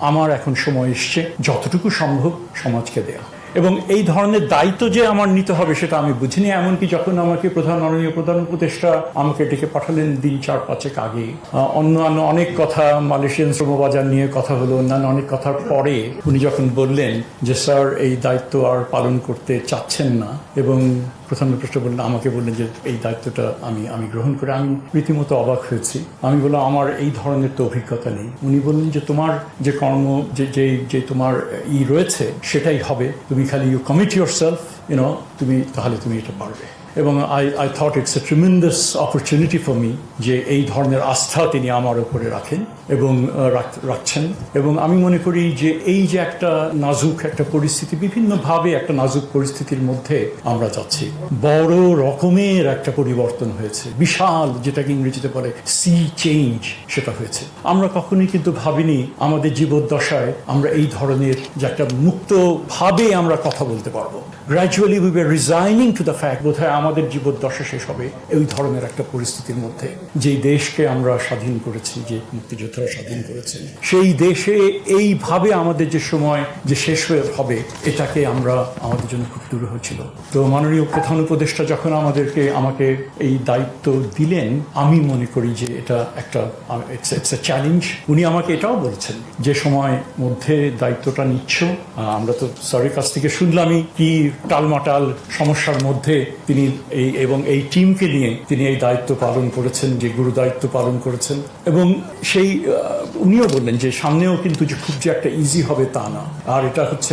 আমার এখন সময় এসছে যতটুকু সম্ভব সমাজকে দেয়া। এবং এই ধরনের দায়িত্ব যে আমার নিতে হবে সেটা আমি বুঝিনি। এমনকি যখন আমাকে প্রধান মাননীয় প্রধান উপদেষ্টা আমাকে ডেকে পাঠালেন, দিন চার পাঁচেক আগে অন্যান্য অনেক কথা, মালয়েশিয়ান শ্রমবাজার নিয়ে কথা হলো, অন্যান্য অনেক কথার পরে উনি যখন বললেন যে, স্যার, এই দায়িত্ব আর পালন করতে চাচ্ছেন না। এবং প্রধান উপদেষ্টা বললেন, আমাকে বললেন যে, এই দায়িত্বটা আমি আমি গ্রহণ করে, আমি রীতিমতো অবাক হয়েছি। আমি বললাম, আমার এই ধরনের তো অভিজ্ঞতা নেই। উনি বললেন যে, তোমার যে কর্ম, যে যে যে তোমার ই রয়েছে, সেটাই হবে। তুমি খালি you commit yourself you know তুমি তাহলে তুমি এটা পারবে। এবং I I thought it's a tremendous opportunity for me যে এই ধরনের আস্থা তিনি আমার উপরে রাখেন এবং রাখছেন। এবং আমি মনে করি যে এই যে একটা নাজুক একটা পরিস্থিতি, বিভিন্নভাবে একটা নাজুক পরিস্থিতির মধ্যে আমরা যাচ্ছি। বড় রকমের একটা পরিবর্তন হয়েছে। বিশাল, যেটাকে ইংরেজিতে বলে সি চেঞ্জ সেটা হয়েছে। আমরা কখনোই কিন্তু ভাবিনি আমাদের জীবদ্দশায় আমরা এই ধরনের যে একটা মুক্তভাবে আমরা কথা বলতে পারব। Gradually we were resigning to the fact বোধহয় আমাদের জীবদ্দশা শেষ হবে এই ধরনের একটা পরিস্থিতির মধ্যে। যেই দেশকে আমরা স্বাধীন করেছি, যে মুক্তিযোদ্ধারা স্বাধীন করেছেন সেই দেশে এইভাবে আমাদের যে সময় যে শেষ হয়ে হবে, এটাকে আমরা আমাদের জন্য খুব দূর হয়েছিল তো মাননীয় প্রধান উপদেষ্টা যখন আমাদেরকে আমাকে এই দায়িত্ব দিলেন, আমি মনে করি যে এটা একটা ইটস এ চ্যালেঞ্জ উনি আমাকে এটাও বলছেন যে সময় মধ্যে দায়িত্বটা নিচ্ছ। আমরা তো স্যারের কাছ থেকে শুনলামই কি টালমাটাল সমস্যার মধ্যে তিনি এই, এবং এই টিমকে নিয়ে তিনি এই দায়িত্ব পালন করেছেন, যে গুরু দায়িত্ব পালন করেছেন। এবং সেই উনিও বললেন যে সামনেও কিন্তু যে খুব যে একটা ইজি হবে তা না। আর এটা হচ্ছে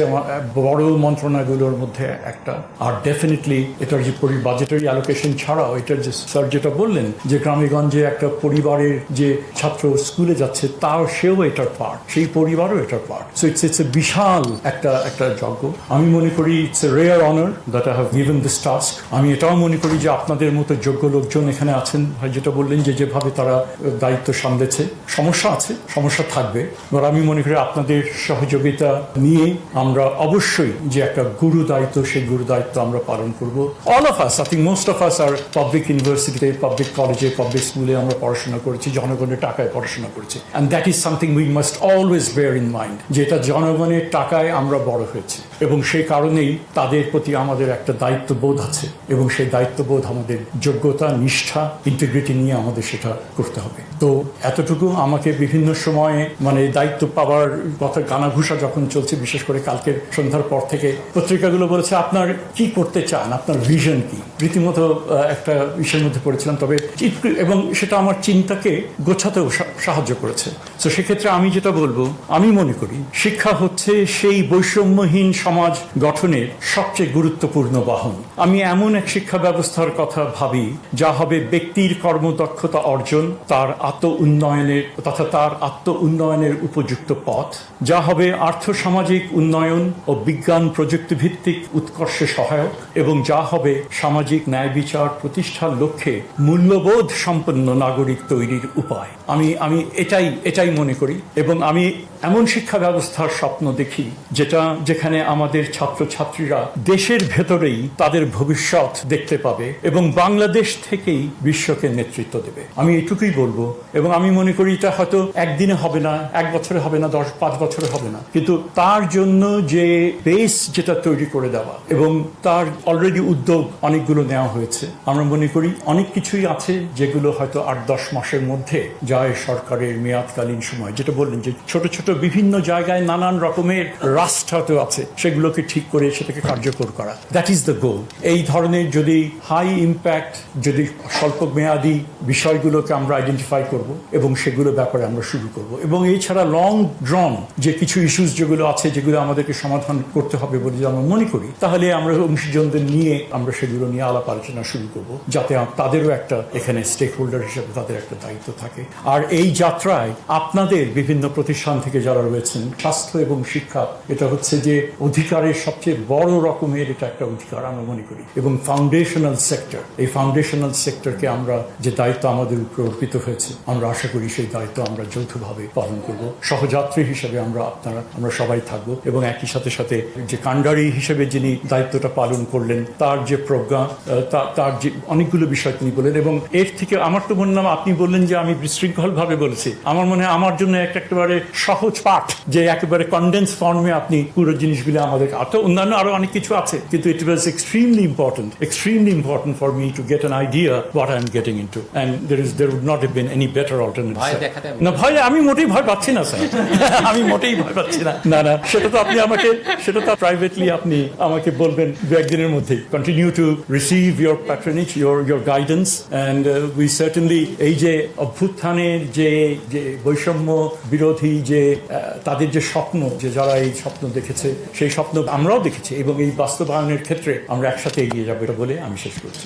বড় মন্ত্রণালয়গুলোর মধ্যে একটা। আর ডেফিনেটলি এটার যে বাজেটারি অ্যালোকেশন ছাড়াও এটার যে স্যার যেটা বললেন, যে গ্রামেগঞ্জে একটা পরিবারের যে ছাত্র স্কুলে যাচ্ছে, তাও সেও এটার পার্ট সেই পরিবারও এটার part so it's it's a বিশাল একটা একটা যজ্ঞ। আমি মনে করি it's a rare honour that I have given this task আমি এটাও মনে করি যে আপনাদের মতো যোগ্য লোকজন এখানে আছেন। ভাই যেটা বললেন যে যেভাবে তারা দায়িত্ব সামলেছে। সমস্যা আছে, সমস্যা থাকবে। এবার আমি মনে করি আপনাদের সহযোগিতা নিয়ে আমরা অবশ্যই যে একটা গুরু দায়িত্ব, সেই গুরু দায়িত্ব আমরা পালন করব। All of us I think most of us are public ইউনিভার্সিটিতে পাবলিক কলেজে পাবলিক স্কুলে আমরা পড়াশোনা করেছি, জনগণের টাকায় পড়াশোনা করেছি। And that is something we must always bear in mind যে এটা জনগণের টাকায় আমরা বড় হয়েছি। এবং সেই কারণেই তাদের প্রতি আমাদের একটা দায়িত্ববোধ আছে। এবং সেই দায়িত্ববোধ, আমাদের যোগ্যতা, নিষ্ঠা ইন্টিগ্রিটি নিয়ে আমাদের সেটা করতে হবে। তো এতটুকু আমাকে বিভিন্ন সময়ে মানে দায়িত্ব পাওয়ার কথা, গানাঘুষা যখন চলছে, বিশেষ করে কালকের সন্ধ্যার পর থেকে, পত্রিকাগুলো বলেছে, আপনার কি করতে চান? আপনার ভিশন কি? রীতিমতো একটা বিষয়ের মধ্যে পড়েছিলাম, তবে এবং সেটা আমার চিন্তাকে গোছাতেও সা- সাহায্য করেছে। তো সেক্ষেত্রে আমি যেটা বলব, আমি মনে করি, শিক্ষা হচ্ছে সেই বৈষম্যহীন সমাজ গঠনের সবচেয়ে গুরুত্বপূর্ণ বাহন। আমি এমন এক শিক্ষা ব্যবস্থার কথা ভাবি, যা হবে ব্যক্তির কর্মদক্ষতা অর্জন, তার আত্ম উন্নয়নের তথা তার আত্ম উন্নয়নের উপযুক্ত পথ, যা হবে আর্থসামাজিক উন্নয়ন ও বিজ্ঞান প্রযুক্তি ভিত্তিক উৎকর্ষে সহায়ক, এবং যা হবে সামাজিক ন্যায় বিচার প্রতিষ্ঠার লক্ষ্যে মূল্যবোধ সম্পন্ন নাগরিক তৈরির উপায়। আমি আমি এটাই এটাই মনে করি, এবং আমি এমন শিক্ষা ব্যবস্থার স্বপ্ন দেখি, যেটা যেখানে আমাদের ছাত্রছাত্রীরা দেশের ভেতরেই তাদের ভবিষ্যৎ দেখতে পাবে এবং বাংলাদেশ থেকেই বিশ্বকে নেতৃত্ব দেবে। আমি এটুকুই বলব, এবং আমি মনে করি এটা হয়তো একদিনে হবে না, এক বছরে হবে না, দশ, পাঁচ বছরে হবে না। কিন্তু তার জন্য যে বেস যেটা তৈরি করে দেওয়া, এবং তার অলরেডি উদ্যোগ অনেকগুলো নেওয়া হয়েছে। আমরা মনে করি অনেক কিছুই আছে যেগুলো হয়তো আট, দশ মাসের মধ্যে যায় সরকারের মেয়াদকালীন সময়। যেটা বললেন যে ছোট ছোট বিভিন্ন জায়গায় নানান রকমের রাষ্ট্র হয়তো আছে, সেগুলোকে ঠিক করে সেটাকে কার্যকর করা। দ্যাট ইজ দ্য গোল এই ধরনের যদি হাই ইম্প্যাক্ট যদি স্বল্প মেয়াদি বিষয়গুলোকে আমরা আইডেন্টিফাই করব এবং সেগুলো ব্যাপারে আমরা শুরু করব। এবং এছাড়া লং ড্রন যে কিছু ইস্যুস যেগুলো আছে, যেগুলো আমাদেরকে সমাধান করতে হবে বলে যদি আমরা মনে করি, তাহলে আমরা অংশীজনদের নিয়ে আমরা সেগুলো নিয়ে আলাপ আলোচনা শুরু করব, যাতে তাদেরও একটা এখানে স্টেক হোল্ডার হিসেবে তাদের একটা দায়িত্ব থাকে। আর এই যাত্রায় আপনাদের বিভিন্ন প্রতিষ্ঠান থেকে যারা রয়েছেন, স্বাস্থ্য এবং শিক্ষা, এটা হচ্ছে যে অধিকারের সবচেয়ে বড় রকমের এটা একটা অধিকার আমরা মনে করি। এবং ফাউন্ডেশনাল সেক্টর এই ফাউন্ডেশনাল সেক্টরকে আমরা যে দায়িত্ব আমাদের উপরে অর্পিত হয়েছে, আমরা আশা করি সেই দায়িত্ব আমরা যৌথভাবে পালন করব। সহযাত্রী হিসেবে আমরা আপনারা, আমরা সবাই থাকব এবং একই সাথে সাথে যে কাণ্ডারি হিসেবে যিনি দায়িত্বটা পালন করলেন, তার যে প্রজ্ঞা তার যে অনেকগুলো বিষয় তিনি বললেন এবং এর থেকে আমার তো মনে আপনি বললেন যে আমি বিশৃঙ্খল ভাবে বলেছি। আমার মনে হয় আমার জন্য এক একটা সহজ সহজ পাঠ যে একেবারে কন্ডেন্স ফর্মে আপনি পুরো জিনিসগুলো আমাদের আর তো অন্যান্য আরও অনেক কিছু আছে কিন্তু it was extremely important extremely important for me to get an idea what I am getting into and there is there would not have been any better alternative না ভয় আমি মোটেই ভয় পাচ্ছি না স্যার আমি মোটেই ভয় পাচ্ছি না। না না সেটা তো আপনি আমাকে সেটা তো প্রাইভেটলি আপনি আমাকে বলবেন দু একদিনের মধ্যেই। Continue to receive your patronage your your guidance and we certainly এই যে অভ্যুত্থানের যে যে বৈষম্য বিরোধী যে তাদের যে স্বপ্ন, যে যারা এই স্বপ্ন দেখেছে, সেই স্বপ্ন আমরাও দেখেছি এবং এই বাস্তবায়নের ক্ষেত্রে আমরা একসাথে এগিয়ে যাব, এটা বলে আমি শেষ করছি।